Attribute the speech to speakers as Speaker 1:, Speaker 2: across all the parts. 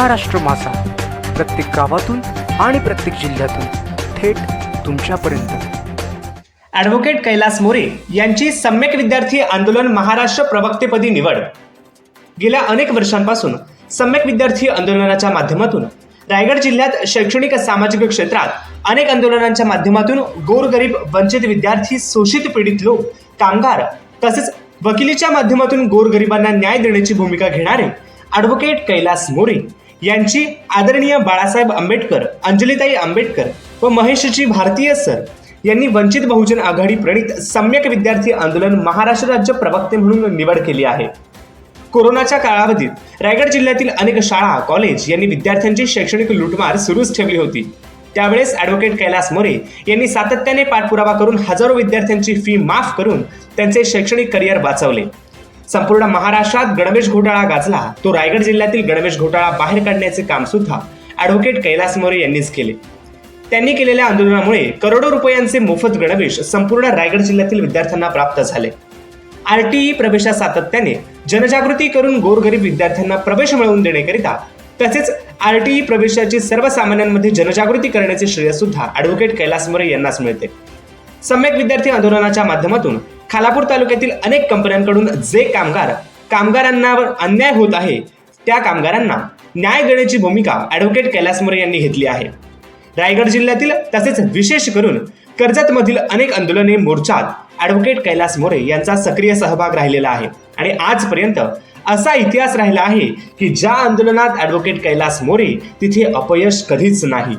Speaker 1: महाराष्ट्र मासा. प्रत्येक गावातून आणि प्रत्येक जिल्ह्यातून थेट तुमच्यापर्यंत.
Speaker 2: ॲडव्होकेट कैलास मोरे यांची सम्यक विद्यार्थी आंदोलन महाराष्ट्र प्रवक्तेपदी निवड. गेल्या अनेक वर्षांपासून सम्यक विद्यार्थी आंदोलनाच्या माध्यमातून रायगड जिल्ह्यात शैक्षणिक सामाजिक क्षेत्रात अनेक आंदोलनांच्या माध्यमातून गोरगरीब वंचित विद्यार्थी शोषित पीडित लोक कामगार तसेच वकिलीच्या माध्यमातून गोरगरिबांना न्याय देण्याची भूमिका घेणारे ॲडव्होकेट कैलास मोरे यांची आदरणीय बाळासाहेब आंबेडकर अंजलीताई आंबेडकर व महेशजी भारतीय सर यांनी वंचित बहुजन आघाडी प्रणित सम्यक विद्यार्थी आंदोलन महाराष्ट्र राज्य प्रवक्ते म्हणून निवड केली आहे. कोरोनाच्या कालावधीत रायगड जिल्ह्यातील अनेक शाळा कॉलेज यांनी विद्यार्थ्यांची शैक्षणिक लूटमार सुरूच ठेवली होती. त्यावेळेस ॲडव्होकेट कैलास मोरे यांनी सातत्याने पाठपुरावा करून हजारो विद्यार्थ्यांची फी माफ करून त्यांचे शैक्षणिक करिअर वाचवले. संपूर्ण महाराष्ट्रात गणवेश घोटाळा गाजला. तो रायगड जिल्ह्यातील गणवेश घोटाळा बाहेर काढण्याचे काम सुद्धा ॲडव्होकेट कैलास मोरे यांनीच केले. त्यांनी केलेल्या आंदोलनामुळे करोडो रुपयांचे मोफत गणवेश संपूर्ण रायगड जिल्ह्यातील विद्यार्थ्यांना प्राप्त झाले. आरटीई प्रवेशा सातत्याने जनजागृती करून गोरगरीब विद्यार्थ्यांना प्रवेश मिळवून देण्याकरिता तसेच आरटीई प्रवेशाची सर्वसामान्यांमध्ये जनजागृती करण्याचे श्रेय सुद्धा ॲडव्होकेट कैलास मोरे यांनाच मिळते. सम्यक विद्यार्थी आंदोलनाच्या माध्यमातून खालापूर तालुक्यातील अनेक कंपन्यांकडून जे कामगार कामगारांनावर अन्याय होत आहे त्या कामगारांना न्याय देण्याची भूमिका ॲडव्होकेट कैलास मोरे यांनी घेतली आहे. रायगड जिल्ह्यातील तसेच विशेष करून कर्जतमधील अनेक आंदोलने मोर्चात ॲडव्होकेट कैलास मोरे यांचा सक्रिय सहभाग राहिलेला आहे. आणि आजपर्यंत असा इतिहास राहिला आहे की ज्या आंदोलनात ॲडव्होकेट कैलास मोरे तिथे अपयश कधीच नाही.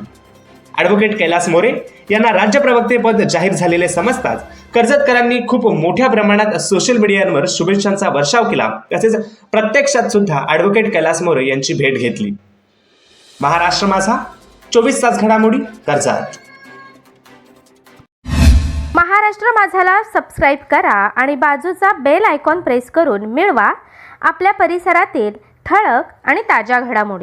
Speaker 2: ॲडव्होकेट कैलास मोरे यांना राज्य प्रवक्तेपद जाहीर झालेले समजताच कर्जतकरांनी खूप मोठ्या प्रमाणात सोशल मीडियावर शुभेच्छांचा वर्षाव केला. तसेच प्रत्यक्षात सुद्धा ॲडव्होकेट कैलास मोरे यांची भेट घेतली. महाराष्ट्र माझा चोवीस तास घडामोडी कर्जत.
Speaker 3: महाराष्ट्र माझाला सबस्क्राईब करा आणि बाजूचा बेल आयकॉन प्रेस करून मिळवा. आपल्या परिसरातील ठळक आणि ताज्या घडामोडी.